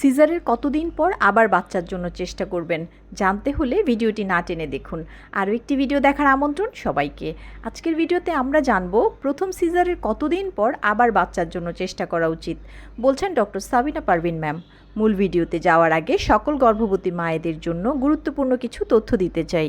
সিজারের কতদিন পর আবার বাচ্চার জন্য চেষ্টা করবেন? জানতে হলে ভিডিওটি না টেনে দেখুন। আরও একটি ভিডিও দেখার আমন্ত্রণ সবাইকে। আজকের ভিডিওতে আমরা জানব, প্রথম সিজারের কতদিন পর আবার বাচ্চার জন্য চেষ্টা করা উচিত? বলছেন ডক্টর সাবিনা পারভিন ম্যাম। মূল ভিডিওতে যাওয়ার আগে সকল গর্ভবতী মায়েদের জন্য গুরুত্বপূর্ণ কিছু তথ্য দিতে চাই।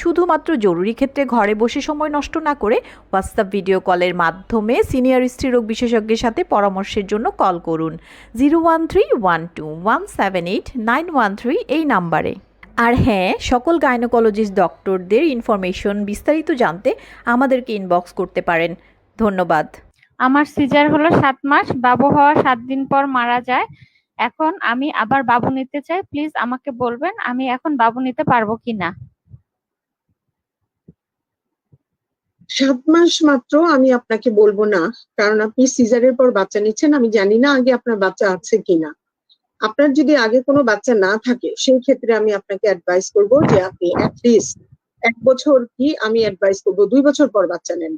শুধুমাত্র জরুরি ক্ষেত্রে ঘরে বসে সময় নষ্ট না করে হোয়াটসঅ্যাপ ভিডিও কলের মাধ্যমে সিনিয়র স্ত্রীরোগ বিশেষজ্ঞের সাথে পরামর্শের জন্য কল করুন। Zero one three one two one seven eight nine one three এই নাম্বারে। আর হ্যাঁ সকল গাইনোকোলজিস্ট ডক্টরদের ইনফরমেশন বিস্তারিত জানতে আমাদেরকে ইনবক্স করতে পারেন। ধন্যবাদ। আমার সিজার হলো সাত মাস, বাবু হওয়ার সাত দিন পর মারা যায়। এখন আমি আবার বাবু নিতে চাই। প্লিজ আমাকে বলবেন আমি এখন বাবু নিতে পারব কিনা। সাত মাস মাত্র আমি আপনাকে বলব না, কারণ আপনি সিজারের পর বাচ্চা নিচ্ছেন, আমি জানি না আগে আপনার বাচ্চা আছে কিনা। আপনার যদি আগে কোনো বাচ্চা না থাকে, সেই ক্ষেত্রে আমি আপনাকে অ্যাডভাইস করব যে আপনি অ্যাটলিস্ট এক বছর কি আমি অ্যাডভাইস করব, দুই বছর পর বাচ্চা নেন।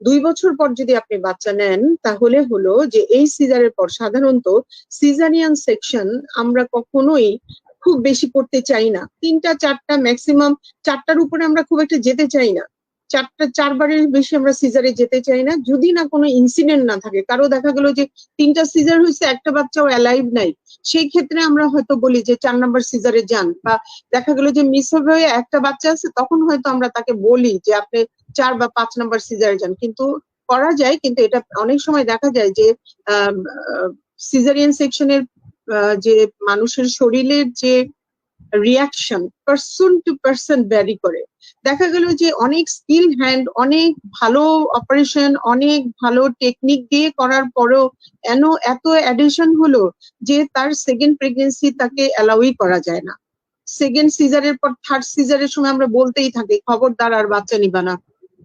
দুই বছর পর যদি আপনি বাচ্চা নেন, তাহলে হলো যে এই সিজারের পর সাধারণত সিজারিয়ান সেকশন আমরা কখনোই খুব বেশি করতে চাই না। তিনটা, চারটা ম্যাক্সিমাম চারটার উপরে আমরা খুব একটা যেতে চাই না। চারটা, চারবারের বেশি আমরা সিজারে যেতে চাই না। যদি না কোনো ইনসিডেন্ট না থাকে, কারও দেখা গেল যে তিনটা সিজার হয়েছে, একটা বাচ্চাও অ্যালাইভ নাই, সেই ক্ষেত্রে আমরা হয়তো বলি যে চার নাম্বার সিজারে যান। বা দেখা গেল যে মিস হয়ে একটা বাচ্চা আছে, তখন হয়তো আমরা তাকে বলি যে আপনি চার বা পাঁচ নাম্বার সিজারে যান। কিন্তু করা যায়, কিন্তু এটা অনেক সময় দেখা যায় যে সিজারিয়ান সেকশনের যে মানুষের শরীরের যে reaction person to person vary করে। দেখা গেল যে অনেক স্কিল হ্যান্ড অনেক ভালো অপারেশন অনেক ভালো টেকনিক দিয়ে করার পরেও এন এত অ্যাডিশন হলো যে তার সেকেন্ড প্রেগনেন্সি তাকে অ্যালাউই করা যায় না। সেকেন্ড সিজারের পর থার্ড সিজারের সময় আমরা বলতেই থাকি, খবরদার আর বাচ্চা নিবা না।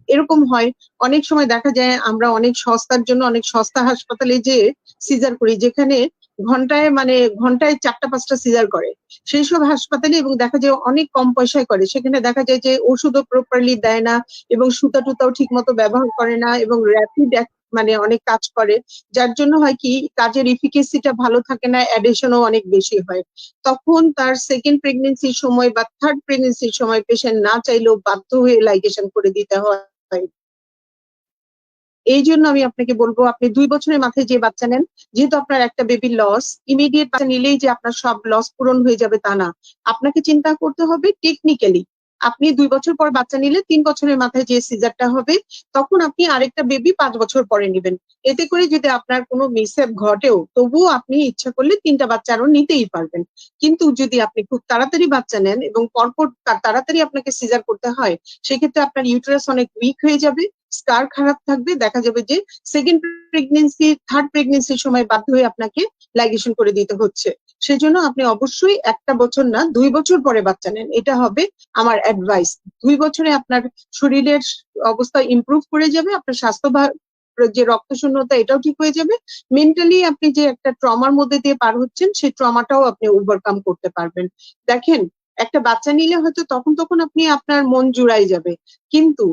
এরকম হয়, অনেক সময় দেখা যায় আমরা অনেক সস্তার জন্য অনেক সস্তা হাসপাতালে যে সিজার করি, যেখানে ঘন্টায় মানে ঘন্টায় চারটা, পাঁচটা সিজার করে। সেই সব হাসপাতালে এবং দেখা যায় অনেক কম পয়সায় করে। সেখানে দেখা যায় যে ওষুধও প্রপারলি দেয় না এবং সুতা টুতাও ঠিক মতো ব্যবহার করে না এবং র্যাপিড মানে অনেক কাজ করে। যার জন্য হয় কি, কাজের ইফিকেসিটা ভালো থাকে না অ্যাডিশনও অনেক বেশি হয়। তখন তার সেকেন্ড প্রেগনেন্সির সময় বা থার্ড প্রেগনেন্সির সময় পেশেন্ট না চাইলেও বাধ্য হয়ে লাইগেশন করে দিতে হয়। এই জন্য আমি আপনাকে বলব, আপনি দুই বছরের মাথায় যে বাচ্চা নেন, যেহেতু আপনার একটা বেবি লস ইমিডিয়েট বাচ্চা নিলেই যে আপনার সব লস পূরণ হয়ে যাবে তা না। আপনাকে চিন্তা করতে হবে টেকনিক্যালি আপনি দুই বছর পর বাচ্চা নিলে তিন বছরের মাথায় যে সিজারটা হবে, তখন আপনি আরেকটা বেবি পাঁচ বছর পরে নেবেন। এতে করে যদি আপনার কোনো মিসঅ্যাপ ঘটেও, তবুও আপনি ইচ্ছা করলে তিনটা বাচ্চা আরও নিতেই পারবেন। কিন্তু যদি আপনি খুব তাড়াতাড়ি বাচ্চা নেন এবং পরপর তাড়াতাড়ি আপনাকে সিজার করতে হয়, সেক্ষেত্রে আপনার ইউটারাস অনেক উইক হয়ে যাবে স্কার খারাপ থাকবে, দেখা যাবে যে সেকেন্ড প্রেগনেন্সি থার্ড প্রেগনেন্সির সময় বাধ্য হয়ে আপনাকে লাইগেশন করে দিতে হচ্ছে। সেজন্য আপনি অবশ্যই একটা বছর না, দুই বছর পরে বাচ্চা নেন। এটা হবে আমার অ্যাডভাইস দুই বছরে আপনার শরীরের অবস্থা ইমপ্রুভ করে যাবে, আপনার স্বাস্থ্য যে রক্ত শূন্যতা এটাও ঠিক হয়ে যাবে। মেন্টালি আপনি যে একটা ট্রমার মধ্যে দিয়ে পার হচ্ছেন, সেই ট্রমাটাও আপনি ওভারকাম করতে পারবেন। দেখেন, একটা বাচ্চা নিলে হয়তো তখন তখন আপনি আপনার মন জুড়াই যাবে। কিন্তু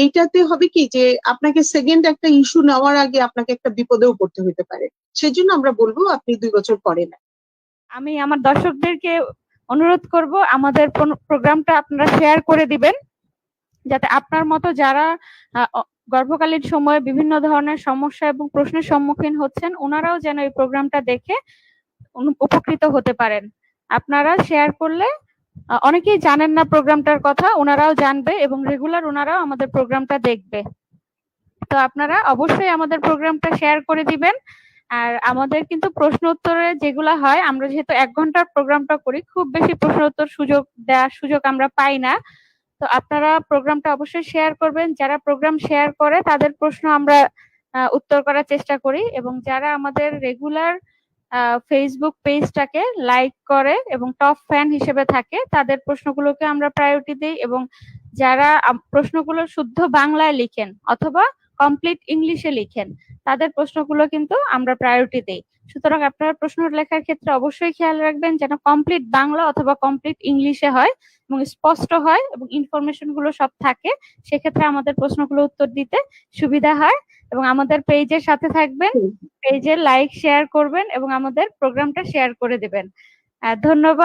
এইটাতে হবে কি যে আপনাকে সেকেন্ড একটা ইস্যু নেওয়ার আগে আপনাকে একটা বিপদেও পড়তে হতে পারে। সেজন্য আমরা বলব আপনি দুই বছর পরে না আমি আমার দর্শকদেরকে অনুরোধ করব, আমাদের প্রোগ্রামটা আপনারা শেয়ার করে দিবেন, যাতে আপনার মতো যারা গর্ভকালীন সময়ে বিভিন্ন ধরনের সমস্যা এবং প্রশ্নের সম্মুখীন হচ্ছেন, ওনারাও যেন এই প্রোগ্রামটা দেখে উপকৃত হতে পারেন। আপনারা শেয়ার করলে অনেকেই জানেন না প্রোগ্রামটার কথা, ওনারাও জানবে এবং রেগুলার ওনারাও আমাদের প্রোগ্রামটা দেখবে। তো আপনারা অবশ্যই আমাদের প্রোগ্রামটা শেয়ার করে দিবেন। আর আমাদের কিন্তু প্রশ্ন উত্তরে যেগুলো হয়, আমরা যেহেতু এক ঘণ্টার প্রোগ্রামটা করি, খুব বেশি প্রশ্ন উত্তর সুযোগ দেওয়ার সুযোগ আমরা পাই না। তো আপনারা প্রোগ্রামটা অবশ্যই শেয়ার করবেন। যারা প্রোগ্রাম শেয়ার করে, তাদের প্রশ্ন আমরা উত্তর করার চেষ্টা করি এবং যারা আমাদের রেগুলার ফেসবুক পেজটাকে লাইক করে এবং টপ ফ্যান হিসেবে থাকে। তাদের প্রশ্নগুলোকে আমরা প্রায়োরিটি দিই এবং যারা প্রশ্নগুলো শুদ্ধ বাংলায় লিখেন অথবা কমপ্লিট ইংলিশে লিখেন, তাদের প্রশ্নগুলো কিন্তু আমরা প্রায়োরিটি দিই। সুতরাং আপনারা প্রশ্ন লেখার ক্ষেত্রে অবশ্যই খেয়াল রাখবেন যেন কমপ্লিট বাংলা অথবা কমপ্লিট ইংলিশে হয় এবং স্পষ্ট হয় এবং ইনফরমেশনগুলো সব থাকে। সেক্ষেত্রে আমাদের প্রশ্নগুলো উত্তর দিতে সুবিধা হয়। এবং আমাদের পেজের সাথে থাকবেন। পেজে লাইক শেয়ার করবেন এবং আমাদের প্রোগ্রামটা শেয়ার করে দেবেন ধন্যবাদ